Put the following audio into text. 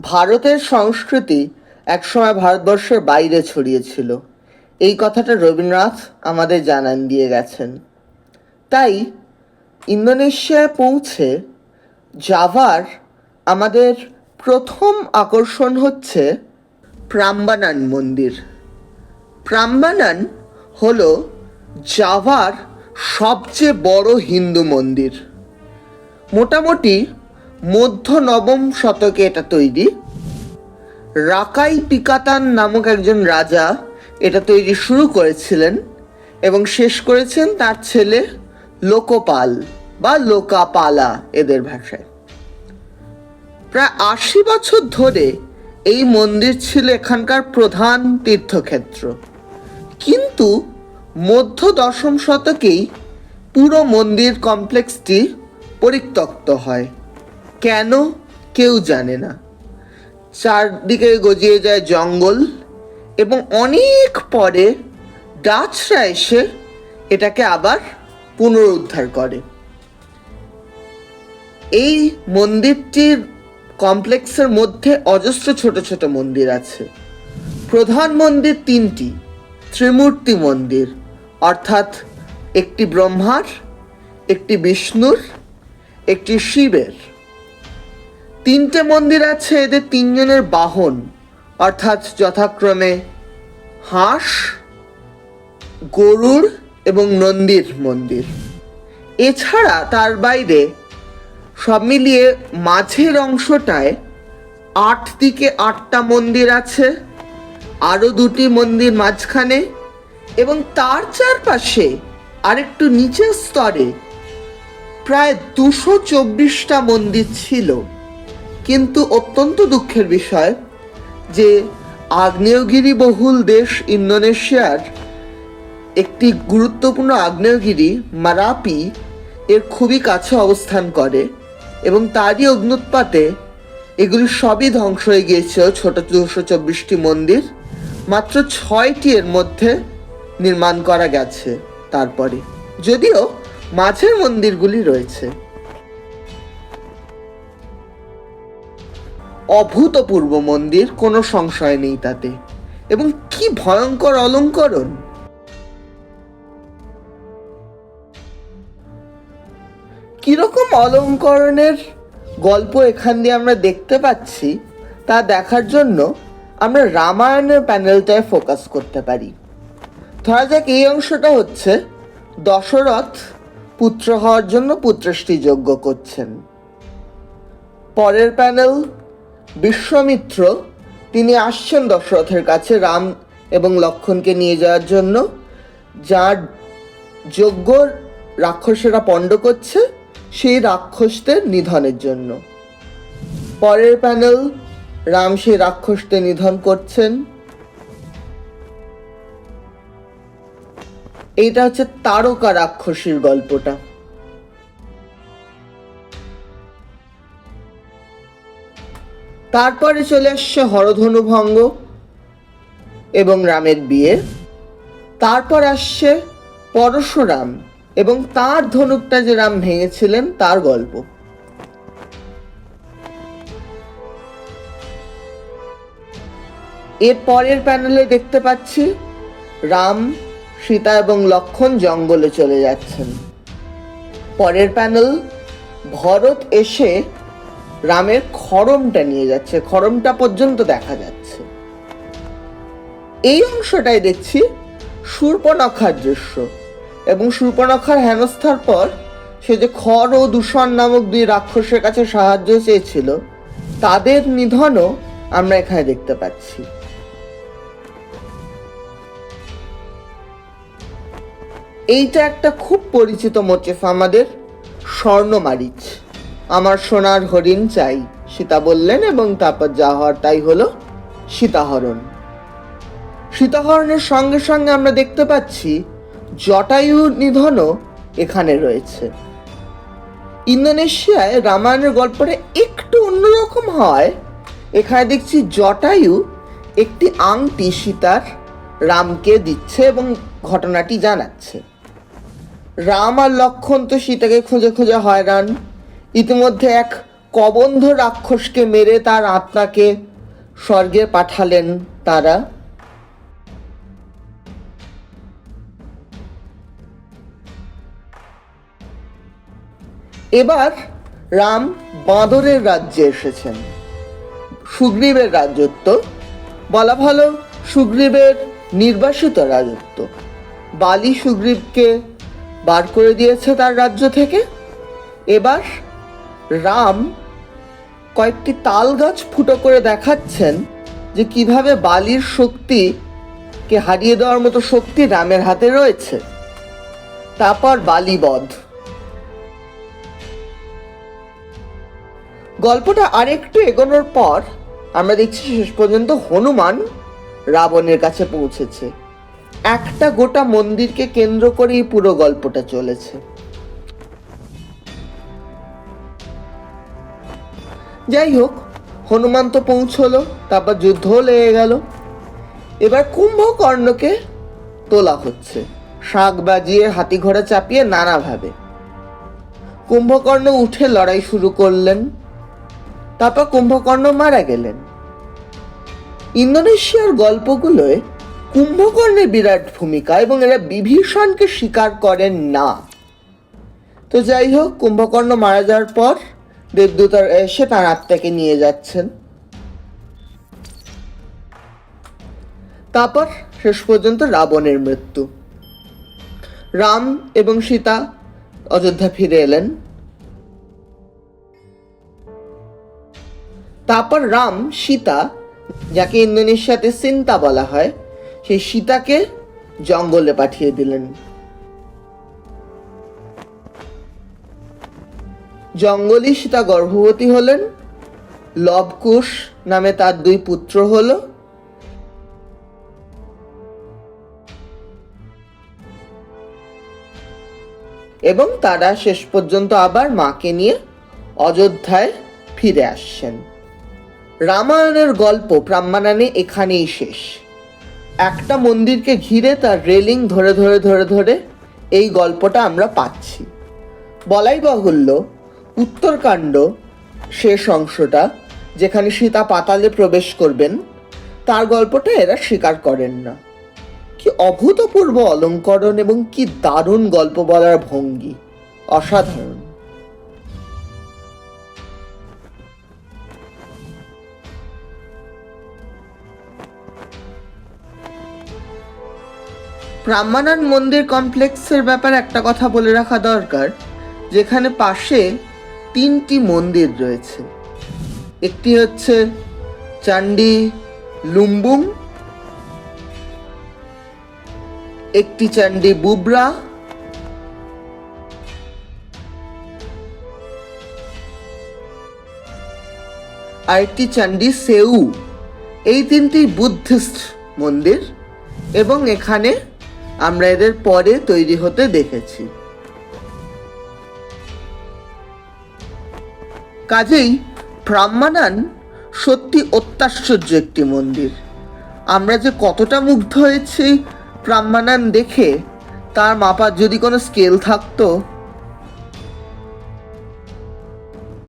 ভারতের সংস্কৃতি একসময় ভারতবর্ষের বাইরে ছড়িয়েছিল এই কথাটা রবীন্দ্রনাথ আমাদের জানান দিয়ে গেছেন। তাই ইন্দোনেশিয়ায় পৌঁছে জাভার আমাদের প্রথম আকর্ষণ হচ্ছে প্রাম্বানান মন্দির। প্রাম্বানান হল জাভার সবচেয়ে বড় হিন্দু মন্দির। মোটামুটি মধ্য নবম শতকে এটা তৈরি। রাকাই পিকাতান নামক একজন রাজা এটা তৈরি শুরু করেছিলেন এবং শেষ করেছেন তার ছেলে লোকপাল বা লোকাপালা এদের ভাষায়। প্রায় আশি বছর ধরে এই মন্দির ছিল এখানকার প্রধান তীর্থক্ষেত্র। কিন্তু মধ্য দশম শতকেই পুরো মন্দির কমপ্লেক্সটি পরিত্যক্ত হয়। কেন কেউ জানে না। চারদিকে গজিয়ে যায় জঙ্গল এবং অনেক পরে ডাচরা এসে এটাকে আবার পুনরুদ্ধার করে। এই মন্দিরটির কমপ্লেক্সের মধ্যে অজস্র ছোট ছোট মন্দির আছে। প্রধান মন্দির তিনটি, ত্রিমূর্তি মন্দির, অর্থাৎ একটি ব্রহ্মার, একটি বিষ্ণুর, একটি শিবের। তিনটে মন্দির আছে, এদের তিনজনের বাহন। অর্থাৎ যথাক্রমে হাঁস গরুর এবং নন্দীর মন্দির। এছাড়া তার বাইরে সব মিলিয়ে মাঝের অংশটায় আট দিকে আটটা মন্দির আছে, আরও দুটি মন্দির মাঝখানে এবং তার চারপাশে আরেকটু নিচের স্তরে প্রায় দুশো চব্বিশটা মন্দির ছিল। কিন্তু অত্যন্ত দুঃখের বিষয় যে আগ্নেয়গিরি বহুল দেশ ইন্দোনেশিয়ার একটি গুরুত্বপূর্ণ আগ্নেয়গিরি মারাপি এর খুবই কাছে অবস্থান করে এবং তারই অগ্নুৎপাতে এগুলি সবই ধ্বংস হয়ে গিয়েছিল ছোট দুশো চব্বিশটি মন্দির। মাত্র ছয়টি এর মধ্যে নির্মাণ করা গেছে তারপরে। যদিও মাঝের মন্দিরগুলি রয়েছে। অভূতপূর্ব মন্দির, কোনো সংশয় নেই তাতে। এবং কি ভয়ঙ্কর অলঙ্করণ! কীরকম অলঙ্করণের গল্প এখান দিয়ে আমরা দেখতে পাচ্ছি, তা দেখার জন্য আমরা রামায়ণের প্যানেলটায় ফোকাস করতে পারি। ধরা যাক এই অংশটা হচ্ছে দশরথ পুত্র হওয়ার জন্য পুত্রষ্টি যজ্ঞ করছেন। পরের প্যানেল বিশ্বমিত্র, তিনি আসছেন দশরথের কাছে রাম এবং লক্ষণকে নিয়ে যাওয়ার জন্য, যার যজ্ঞ রাক্ষসেরা পণ্ড করছে সেই রাক্ষসদের নিধনের জন্য। পরের প্যানেল রাম সেই রাক্ষসদের নিধন করছেন। এইটা হচ্ছে তারকা রাক্ষসীর গল্পটা। তারপরে চলে আসছে হরধনু ভঙ্গ এবং রামের বিয়ে। তারপর আসছে পরশুরাম এবং তার ধনুকটা যে রাম ভেঙেছিলেন, তার গল্প। এর পরের প্যানেলে দেখতে পাচ্ছি রাম, সীতা এবং লক্ষণ জঙ্গলে চলে যাচ্ছেন। পরের প্যানেল ভরত এসে রামের খড়মটা নিয়ে যাচ্ছে খড়মটা পর্যন্ত দেখা যাচ্ছে। এই অংশটাই দেখছি সূর্পনখার দৃশ্য এবং সূর্পনখার হেনস্থার পর সে যে খড় ও দূষণ নামক দুই রাক্ষসের কাছে সাহায্য চেয়েছিল, তাদের নিধনও আমরা এখানে দেখতে পাচ্ছি। এইটা একটা খুব পরিচিত মোটিফ আমাদের স্বর্ণমারিচ। আমার সোনার হরিণ চাই, সীতা বললেন এবং তারপর যা হওয়ার তাই হলো সীতাহরণ। সীতাহরণের সঙ্গে সঙ্গে আমরা দেখতে পাচ্ছি জটায়ু নিধনও এখানে রয়েছে। ইন্দোনেশিয়ায় রামায়ণের গল্পটা একটু অন্যরকম হয়। এখানে দেখছি জটায়ু একটি আংটি সীতার রামকে দিচ্ছে এবং ঘটনাটি জানাচ্ছে। রাম আর লক্ষণ তো সীতাকে খুঁজে খুঁজে হয়রান। ইতিমধ্যে এক কবন্ধ রাক্ষসকে মেরে তার আত্মাকে স্বর্গে পাঠালেন তারা। এবার রাম বাঁদরের রাজ্যে এসেছেন। সুগ্রীবের রাজত্ব, বলা ভালো সুগ্রীবের নির্বাসিত রাজত্ব। বালি সুগ্রীবকে বার করে দিয়েছে তার রাজ্য থেকে। এবার রাম কয়েকটি তাল গাছ ফুটো করে দেখাচ্ছেন যে কীভাবে বালির শক্তিকে হারিয়ে দেওয়ার মতো শক্তি রামের হাতে রয়েছে। তারপর বালিবধ। গল্পটা আরেকটু এগোনোর পর আমরা দেখছি শেষ পর্যন্ত হনুমান রাবণের কাছে পৌঁছেছে। একটা গোটা মন্দিরকে কেন্দ্র করেই পুরো গল্পটা চলেছে। যাই হোক হনুমান তো পৌঁছলো, তারপর যুদ্ধ লেগে গেল। এবার কুম্ভকর্ণকে তোলা হচ্ছে। শাক বাজিয়ে হাতি ঘোড়া চাপিয়ে নানাভাবে। কুম্ভকর্ণ উঠে লড়াই শুরু করলেন। তারপর কুম্ভকর্ণ মারা গেলেন। ইন্দোনেশিয়ার গল্পগুলোয় কুম্ভকর্ণের বিরাট ভূমিকা এবং এরা বিভীষণকে স্বীকার করেন না। তো যাই হোক কুম্ভকর্ণ মারা যাওয়ার পর দেবদূতার এসে তার আত্মাকে নিয়ে যাচ্ছেন। তারপর শেষ পর্যন্ত রাবণের মৃত্যু। রাম এবং সীতা অযোধ্যা ফিরে এলেন। তারপর রাম, সীতা, যাকে ইন্দোনেশিয়াতে সিন্তা বলা হয়, সেই সীতাকে জঙ্গলে পাঠিয়ে দিলেন। জঙ্গলি সীতা গর্ভবতী হলেন। লবকুশ নামে তার দুই পুত্র হল। এবং তারা শেষ পর্যন্ত আবার মাকে নিয়ে অযোধ্যায় ফিরে আসছেন। রামায়ণের গল্প প্রাম্মানানে এখানেই শেষ। একটা মন্দিরকে ঘিরে তার রেলিং ধরে ধরে ধরে ধরে এই গল্পটা আমরা পাচ্ছি। বলাই বাহুল্য উত্তরকাণ্ড শেষ অংশটা, যেখানে সীতা পাতালে প্রবেশ করবেন, তার গল্পটা এরা স্বীকার করেন না। কি অভূতপূর্ব অলঙ্করণ এবং কি দারুণ গল্প বলার ভঙ্গি। অসাধারণ। ব্রাহ্মণান মন্দির কমপ্লেক্সের ব্যাপারে একটা কথা বলে রাখা দরকার, যেখানে পাশে তিনটি মন্দির রয়েছে। একটি হচ্ছে চান্ডি লুম্বুং, একটি চান্ডি বুবরা, আরেকটি চান্ডি সেউ। এই তিনটি বুদ্ধিস্ট মন্দির এবং এখানে আমরা এদের পরে তৈরি হতে দেখেছি। কাজেই ব্রাহ্মানান সত্যি অত্যাশ্চর্য একটি মন্দির। আমরা যে কতটা মুগ্ধ হয়েছি ব্রাহ্মানান দেখে, তার মাপার যদি কোনো স্কেল থাকতো